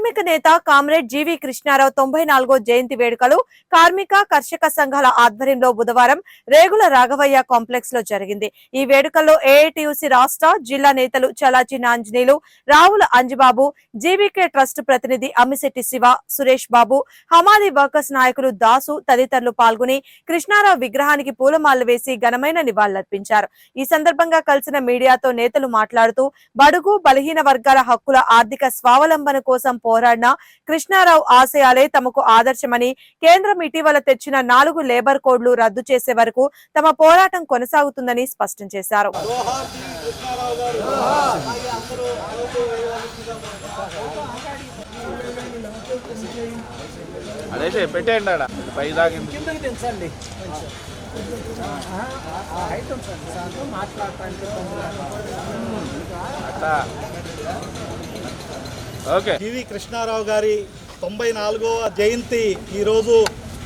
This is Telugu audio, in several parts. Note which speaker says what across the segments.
Speaker 1: కార్మిక నేత కామ్రేడ్ జీవి కృష్ణారావు తొంభై నాలుగో జయంతి వేడుకలు కార్మిక కర్షక సంఘాల ఆధ్వర్యంలో బుధవారం రేగుల రాఘవయ్య కాంప్లెక్స్లో జరిగింది. ఈ వేడుకల్లో ఏఐటియుసి రాష్ట్ర జిల్లా నేతలు చలాచి నాంజనేయులు రావుల అంజిబాబు జీవీకే ట్రస్ట్ ప్రతినిధి అమ్మిశెట్టి శివ సురేష్ బాబు హమాలి వర్కర్స్ నాయకులు దాసు తదితరులు పాల్గొని కృష్ణారావు విగ్రహానికి పూలమాలలు వేసి ఘనమైన నివాళులర్పించారు. ఈ సందర్భంగా కలిసిన మీడియాతో నేతలు మాట్లాడుతూ బడుగు బలహీన వర్గాల హక్కుల ఆర్థిక స్వావలంబన కోసం పోరాడిన కృష్ణారావు ఆశయాలే తమకు ఆదర్శమని కేంద్రం ఇటీవల తెచ్చిన నాలుగు లేబర్ కోడ్లు రద్దు చేసే వరకు తమ పోరాటం కొనసాగుతుందని స్పష్టం చేశారు
Speaker 2: అదైతే పెట్టేయండి ఆడ పై
Speaker 3: కిందకి హైట్ మాట్లాడటానికి
Speaker 2: అట్లా ఓకే.
Speaker 4: పివి కృష్ణారావు గారి తొంభై నాలుగవ జయంతి ఈరోజు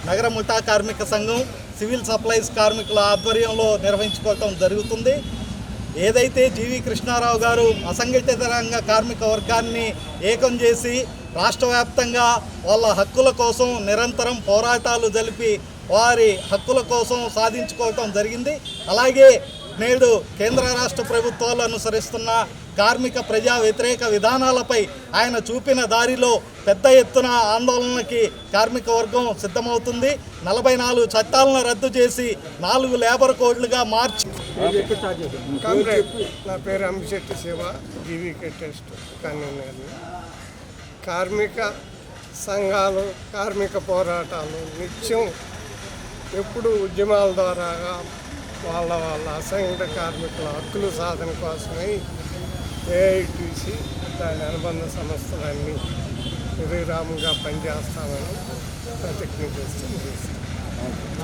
Speaker 4: నగర ముఠా కార్మిక సంఘం సివిల్ సప్లైస్ కార్మికుల ఆధ్వర్యంలో నిర్వహించుకోవటం జరుగుతుంది. ఏదైతే జీవి కృష్ణారావు గారు అసంఘటిత రంగ కార్మిక వర్గాన్ని ఏకం చేసి రాష్ట్ర వ్యాప్తంగా వాళ్ళ హక్కుల కోసం నిరంతరం పోరాటాలు జరిపి వారి హక్కుల కోసం సాధించుకోవటం జరిగింది. అలాగే నేడు కేంద్ర రాష్ట్ర ప్రభుత్వాలు అనుసరిస్తున్న కార్మిక ప్రజా వ్యతిరేక విధానాలపై ఆయన చూపిన దారిలో పెద్ద ఎత్తున ఆందోళనకి కార్మిక వర్గం సిద్ధమవుతుంది. నలభై నాలుగు చట్టాలను రద్దు చేసి నాలుగు లేబర్ కోడ్లుగా మార్చి
Speaker 5: నా పేరు అంబిశెట్టి శివ జీవీకే టెస్ట్ కార్మిక సంఘాలు కార్మిక పోరాటాలు నిత్యం ఎప్పుడు ఉద్యమాల ద్వారా వాళ్ళ వాళ్ళ అసంఘటిత కార్మికుల హక్కుల సాధన కోసమై ఏఐటీసీ దాని అనుబంధ సంస్థలన్నీ నిర్విరామంగా పనిచేస్తామని ప్రతిజ్ఞ చేస్తూ